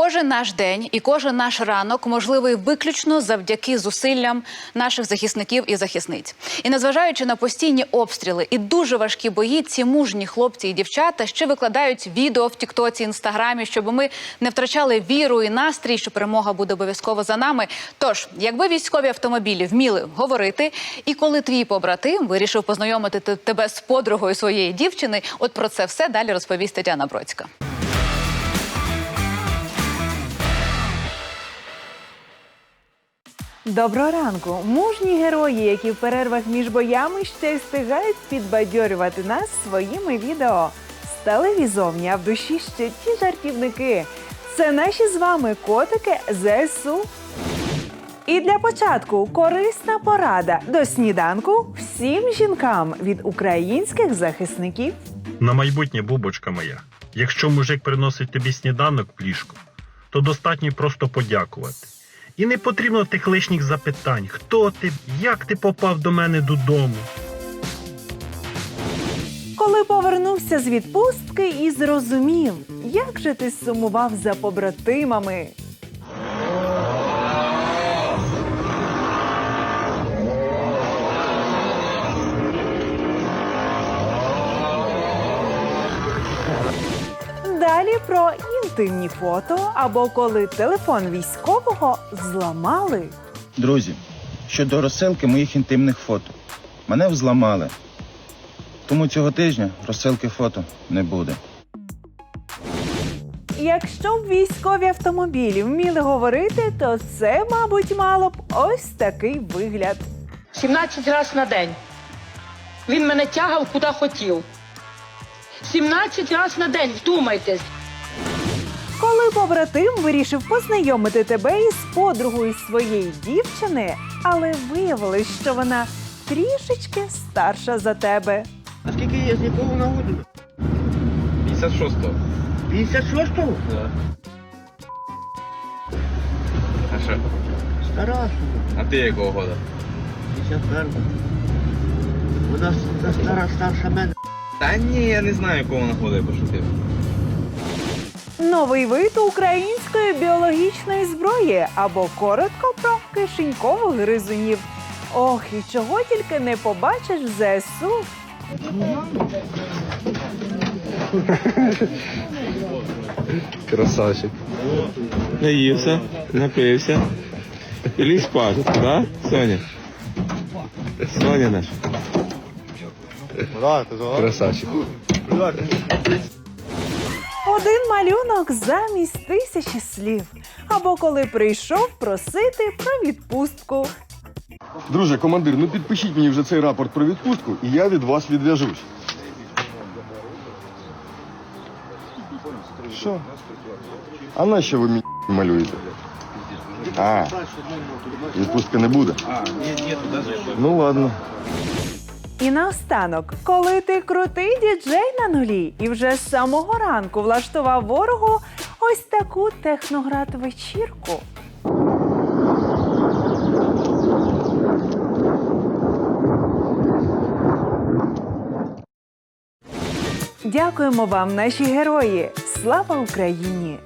Кожен наш день і кожен наш ранок можливий виключно завдяки зусиллям наших захисників і захисниць. І незважаючи на постійні обстріли і дуже важкі бої, ці мужні хлопці і дівчата ще викладають відео в Тіктоці, інстаграмі, щоб ми не втрачали віру і настрій, що перемога буде обов'язково за нами. Тож, якби військові автомобілі вміли говорити, і коли твій побратим вирішив познайомити тебе з подругою своєї дівчини, от про це все далі розповість Тетяна Бродська. Доброго ранку! Мужні герої, які в перервах між боями ще й встигають підбадьорювати нас своїми відео. Сталеві зовні, а в душі ще ті жартівники. Це наші з вами котики ЗСУ. І для початку корисна порада до сніданку всім жінкам від українських захисників. На майбутнє бубочка моя. Якщо мужик приносить тобі сніданок в ліжко, то достатньо просто подякувати. І не потрібно тих лишніх запитань, хто ти, як ти попав до мене додому. Коли повернувся з відпустки і зрозумів, як же ти сумував за побратимами. Далі про інтимні фото або коли телефон військового зламали. Друзі, щодо розсилки моїх інтимних фото. Мене взламали. Тому цього тижня розсилки фото не буде. Якщо б військові автомобілі вміли говорити, то це, мабуть, мало б ось такий вигляд. 17 разів на день. Він мене тягав куди хотів. 17 разів на день, вдумайтесь. Коли побратим вирішив познайомити тебе із подругою своєї дівчини, але виявилось, що вона трішечки старша за тебе. А скільки є з якого нагоду? 56-го. 56-го? Да. А що? Стара. А ти якого года? 51-го. Вона стара старша мене. Та ні, я не знаю, якого вона года пошутив. Новий вид української біологічної зброї або коротко про кишенькових гризунів. Ох, і чого тільки не побачиш в ЗСУ. Красавчик. Наївся, напився. І ліг спати, да, Соня? Соня наш. Красавчик. Один малюнок замість тисячі слів. Або коли прийшов просити про відпустку. Друже, командир, ну підпишіть мені вже цей рапорт про відпустку, і я від вас відв'яжусь. Що? А на що ви мені малюєте? А, відпустки не буде? Ну ладно. І наостанок, коли ти крутий діджей на нулі і вже з самого ранку влаштував ворогу ось таку техноград вечірку. Дякуємо вам, наші герої! Слава Україні!